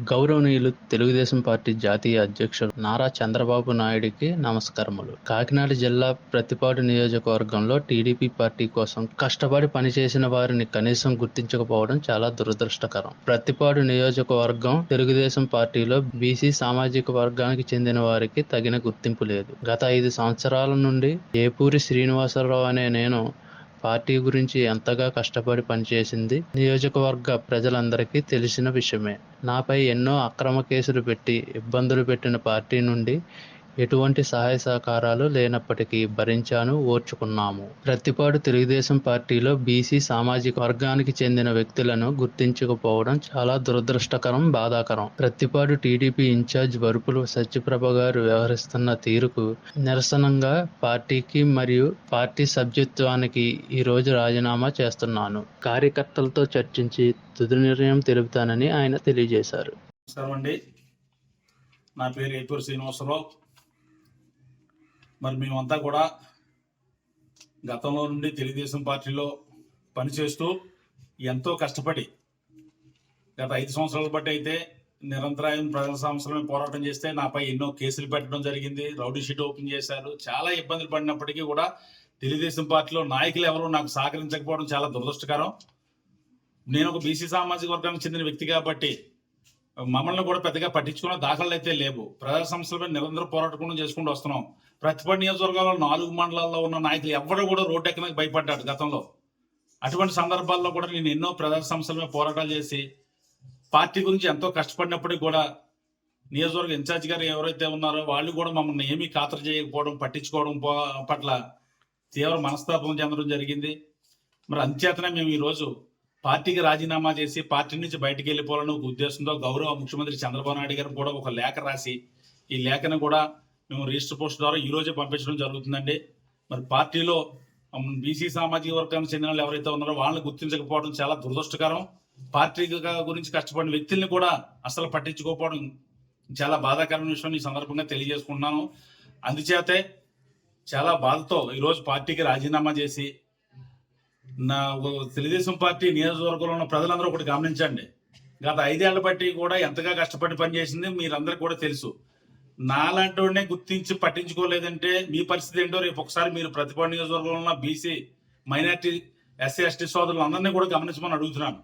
గౌరవనీయులు తెలుగుదేశం పార్టీ జాతీయ అధ్యక్షులు నారా చంద్రబాబు నాయుడికి నమస్కారములు. కాకినాడ జిల్లా ప్రతిపాడు నియోజకవర్గంలో టీడీపీ పార్టీ కోసం కష్టపడి పనిచేసిన వారిని కనీసం గుర్తించకపోవడం చాలా దురదృష్టకరం. ప్రతిపాడు నియోజకవర్గం తెలుగుదేశం పార్టీలో బీసీ సామాజిక వర్గానికి చెందిన వారికి తగిన గుర్తింపు లేదు. గత ఐదు సంవత్సరాల నుండి ఏపూరి శ్రీనివాసరావు అనే నేను పార్టీ గురించి ఎంతగా కష్టపడి పనిచేసింది నియోజకవర్గ ప్రజలందరికీ తెలిసిన విషయమే. నాపై ఎన్నో అక్రమ కేసులు పెట్టి ఇబ్బందులు పెట్టిన పార్టీ నుండి ఎటువంటి సహాయ సహకారాలు లేనప్పటికీ భరించాను ఓర్చుకున్నాము. ప్రతిపాడు తెలుగుదేశం పార్టీలో బీసీ సామాజిక వర్గానికి చెందిన వ్యక్తులను గుర్తించకపోవడం చాలా దురదృష్టకరం బాధాకరం. ప్రతిపాడు టీడీపీ ఇన్ఛార్జ్ వరుపులు సత్యప్రభ గారు వ్యవహరిస్తున్న తీరుకు నిరసనంగా పార్టీకి మరియు పార్టీ సభ్యత్వానికి ఈరోజు రాజీనామా చేస్తున్నాను. కార్యకర్తలతో చర్చించి తుది నిర్ణయం తెలుపుతానని ఆయన తెలియజేశారు. నా పేరు ఏపూరు శ్రీనివాసరావు. మరి మేమంతా కూడా గతంలో నుండి తెలుగుదేశం పార్టీలో పనిచేస్తూ ఎంతో కష్టపడి గత ఐదు సంవత్సరాల బట్టి అయితే నిరంతరాయం ప్రజల సమస్యలపై పోరాటం చేస్తే నాపై ఎన్నో కేసులు పెట్టడం జరిగింది రౌడీ షీట్ ఓపెన్ చేశారు. చాలా ఇబ్బందులు పడినప్పటికీ కూడా తెలుగుదేశం పార్టీలో నాయకులు ఎవరు నాకు సహకరించకపోవడం చాలా దురదృష్టకరం. నేను ఒక బీసీ సామాజిక వర్గానికి చెందిన వ్యక్తి కాబట్టి మమ్మల్ని కూడా పెద్దగా పట్టించుకున్న దాఖలు అయితే లేవు. ప్రజా సమస్యలపై నిరంతర పోరాటం చేసుకుంటూ వస్తున్నాం. ప్రతిపడి నియోజకవర్గాల్లో నాలుగు మండలాల్లో ఉన్న నాయకులు ఎవరు కూడా రోడ్డు ఎక్కడానికి భయపడ్డాడు గతంలో. అటువంటి సందర్భాల్లో కూడా నేను ఎన్నో ప్రజా సమస్యలపై పోరాటాలు చేసి పార్టీ గురించి ఎంతో కష్టపడినప్పటికీ కూడా నియోజకవర్గ ఇన్ఛార్జ్ గారు ఎవరైతే ఉన్నారో వాళ్ళు కూడా మమ్మల్ని ఏమీ ఖాతరు చేయకపోవడం పట్టించుకోవడం పట్ల తీవ్ర మనస్తాపం చెందడం జరిగింది. మరి అంచేతనే మేము ఈరోజు పార్టీకి రాజీనామా చేసి పార్టీ నుంచి బయటకు వెళ్ళిపోవాలని ఒక ఉద్దేశంతో గౌరవ ముఖ్యమంత్రి చంద్రబాబు నాయుడు గారు కూడా ఒక లేఖ రాసి ఈ లేఖను కూడా మేము రిజిస్టర్ పోస్ట్ ద్వారా ఈ రోజే పంపించడం జరుగుతుందండి. మరి పార్టీలో బీసీ సామాజిక వర్గానికి చెందిన వాళ్ళు ఎవరైతే ఉన్నారో వాళ్ళని గుర్తించకపోవడం చాలా దురదృష్టకరం. పార్టీ గురించి కష్టపడిన వ్యక్తుల్ని కూడా అసలు పట్టించుకోకపోవడం చాలా బాధాకరమైన విషయం ఈ సందర్భంగా తెలియజేసుకుంటున్నాను. అందుచేతే చాలా బాధతో ఈరోజు పార్టీకి రాజీనామా చేసి నా తెలుగుదేశం పార్టీ నియోజకవర్గంలో ఉన్న ప్రజలందరూ ఒకటి గమనించండి. గత ఐదేళ్ళ బట్టి కూడా ఎంతగా కష్టపడి పనిచేసింది మీరందరికీ కూడా తెలుసు. నాలాంటి వాడినే గుర్తించి పట్టించుకోలేదంటే మీ పరిస్థితి ఏంటో రేపు ఒకసారి మీరు ప్రతిపాడు నియోజకవర్గంలో ఉన్న బీసీ మైనార్టీ ఎస్సీ ఎస్టీ సోదరులు అందరినీ కూడా గమనించమని అడుగుతున్నాను.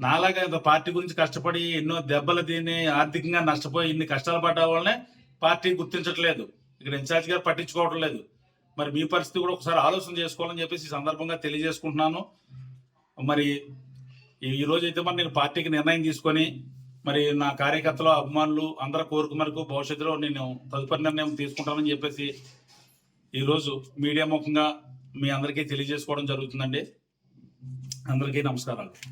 నాలాగా ఇంత పార్టీ గురించి కష్టపడి ఎన్నో దెబ్బలు తిని ఆర్థికంగా నష్టపోయి ఇన్ని కష్టాలు పడ్డ వాళ్ళనే పార్టీ గుర్తించట్లేదు. ఇక్కడ ఇన్ఛార్జ్ గారు పట్టించుకోవడం లేదు. మరి మీ పరిస్థితి కూడా ఒకసారి ఆలోచన చేసుకోవాలని చెప్పేసి ఈ సందర్భంగా తెలియజేసుకుంటున్నాను. మరి ఈ రోజు అయితే మరి నేను పార్టీకి నిర్ణయం తీసుకొని మరి నా కార్యకర్తలు అభిమానులు అందరి కోరిక మేరకు భవిష్యత్తులో నేను తదుపరి నిర్ణయం తీసుకుంటానని చెప్పేసి ఈరోజు మీడియా ముఖంగా మీ అందరికీ తెలియజేసుకోవడం జరుగుతుందండి. అందరికీ నమస్కారాలు.